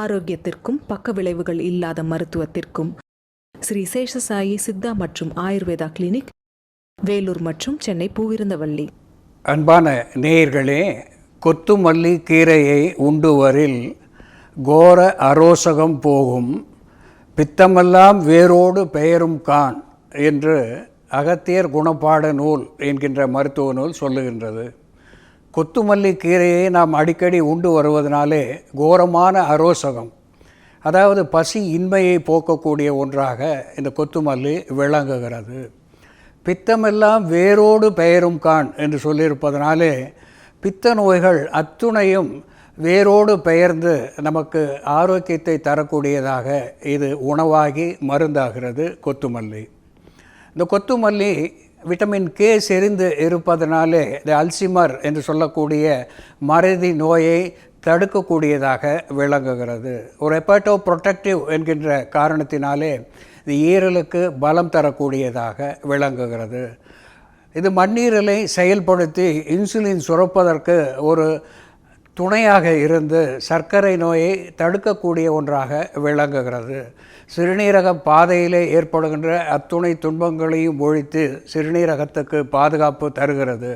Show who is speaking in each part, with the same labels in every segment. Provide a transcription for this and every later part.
Speaker 1: ஆரோக்கியத்திற்கும் பக்க விளைவுகள் இல்லாத மருத்துவத்திற்கும். ஸ்ரீ சேஷசாயி சித்தா மற்றும் ஆயுர்வேதா கிளினிக் வேலூர் மற்றும் சென்னை பூவிருந்தவள்ளி
Speaker 2: அன்பான நேயர்களே கொத்துமல்லி கீரையை உண்டுவரில் கோர அரோசகம் போகும் பித்தமெல்லாம் வேரோடு பெயரும் கான் என்று அகத்தியர் குணப்பாட நூல் என்கின்ற மருத்துவ நூல் சொல்லுகின்றது. கொத்துமல்லி கீரையை நாம் அடிக்கடி உண்டு வருவதனாலே கோரமான அரோசகம் அதாவது பசி இன்மையை போக்கக்கூடிய ஒன்றாக இந்த கொத்துமல்லி விளங்குகிறது. பித்தமெல்லாம் வேரோடு பெயரும் கான் என்று சொல்லியிருப்பதனாலே பித்த நோய்கள் அத்துணையும் வேரோடு பெயர்ந்து நமக்கு ஆரோக்கியத்தை தரக்கூடியதாக இது உணவாகி மருந்தாகிறது கொத்துமல்லி. இந்த கொத்துமல்லி விட்டமின் கே செறிந்து இருப்பதனாலே இந்த அல்சிமர் என்று சொல்லக்கூடிய மறதி நோயை தடுக்கக்கூடியதாக விளங்குகிறது. ஒரு எப்பட்டோ ப்ரொட்டக்டிவ் என்கின்ற காரணத்தினாலே இது ஈரலுக்கு பலம் தரக்கூடியதாக விளங்குகிறது. இது மண்ணீரலை செயல்படுத்தி இன்சுலின் சுரப்பதற்கு ஒரு துணையாக இருந்து சர்க்கரை நோயை தடுக்கக்கூடிய ஒன்றாக விளங்குகிறது. சிறுநீரக பாதையிலே ஏற்படுகின்ற அத்துணை துன்பங்களையும் ஒழித்து சிறுநீரகத்துக்கு பாதுகாப்பு தருகிறது.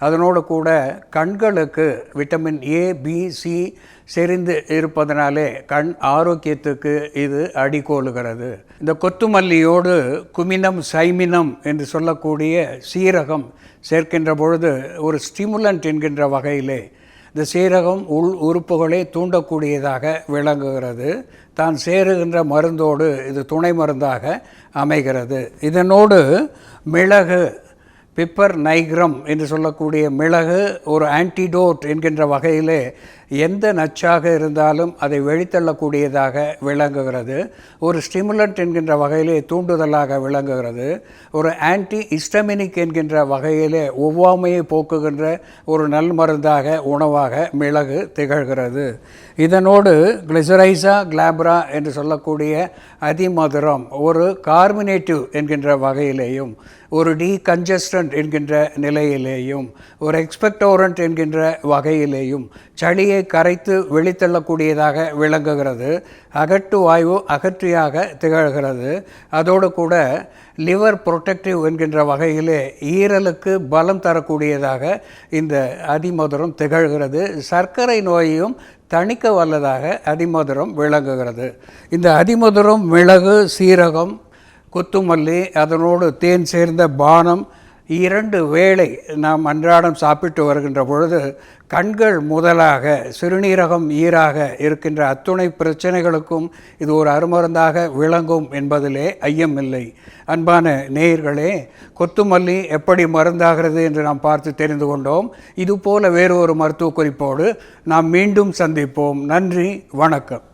Speaker 2: அதனோடு கூட கண்களுக்கு விட்டமின் ஏ பி சி செறிந்து இருப்பதனாலே கண் ஆரோக்கியத்துக்கு இது அடிகோலுகிறது. இந்த கொத்துமல்லியோடு குமினம் சைமினம் என்று சொல்லக்கூடிய சீரகம் சேர்க்கின்ற பொழுது ஒரு ஸ்டிமுலண்ட் என்கின்ற வகையிலே இந்த சீரகம் உள் உறுப்புகளை தூண்டக்கூடியதாக விளங்குகிறது. தான் சேருகின்ற மருந்தோடு இது துணை மருந்தாக அமைகிறது. இதனோடு மிளகு பிப்பர் நைக்ரம் என்று சொல்லக்கூடிய மிளகு ஒரு ஆன்டிடோட் என்கின்ற வகையிலே எந்த நச்சாக இருந்தாலும் அதை வெளித்தள்ளக்கூடியதாக விளங்குகிறது. ஒரு ஸ்டிமுலண்ட் என்கின்ற வகையிலே தூண்டுதலாக விளங்குகிறது. ஒரு ஆன்டி இஸ்டமினிக் என்கின்ற வகையிலே ஒவ்வாமையை போக்குகின்ற ஒரு நல் மருந்தாக உணவாக மிளகு திகழ்கிறது. இதனோடு கிளிசரைசா கிளாப்ரா என்று சொல்லக்கூடிய அதிமதுரம் ஒரு கார்மினேட்டிவ் என்கின்ற வகையிலேயும் ஒரு டீகன்ஜஸ்டன்ட் என்கின்ற நிலையிலேயும் ஒரு எக்ஸ்பெக்டோரண்ட் என்கின்ற வகையிலேயும் சளியை கரைத்து வெளித்தள்ளக்கூடியதாக விளங்குகிறது. அகட்டு வாயு அகற்றியாக திகழ்கிறது. அதோடு கூட லிவர் புரொட்டக்டிவ் என்கின்ற வகையிலே ஈரலுக்கு பலம் தரக்கூடியதாக இந்த அதிமதுரம் திகழ்கிறது. சர்க்கரை நோயையும் தணிக்க வல்லதாக அதிமதுரம் விளங்குகிறது. இந்த அதிமதுரம் மிளகு சீரகம் கொத்துமல்லி அதனோடு தேன் சேர்ந்த பானம் இரண்டு வேளை நாம் அன்றாடம் சாப்பிட்டு வருகின்ற பொழுது கண்கள் முதலாக சிறுநீரகம் ஈராக இருக்கின்ற அத்துணை பிரச்சனைகளுக்கும் இது ஒரு அருமருந்தாக விளங்கும் என்பதிலே ஐயமில்லை அன்பான நேயர்களே கொத்துமல்லி எப்படி மருந்தாகிறது என்று நாம் பார்த்து தெரிந்து கொண்டோம். இதுபோல வேறு ஒரு மருத்துவ குறிப்போடு நாம் மீண்டும் சந்திப்போம். நன்றி வணக்கம்.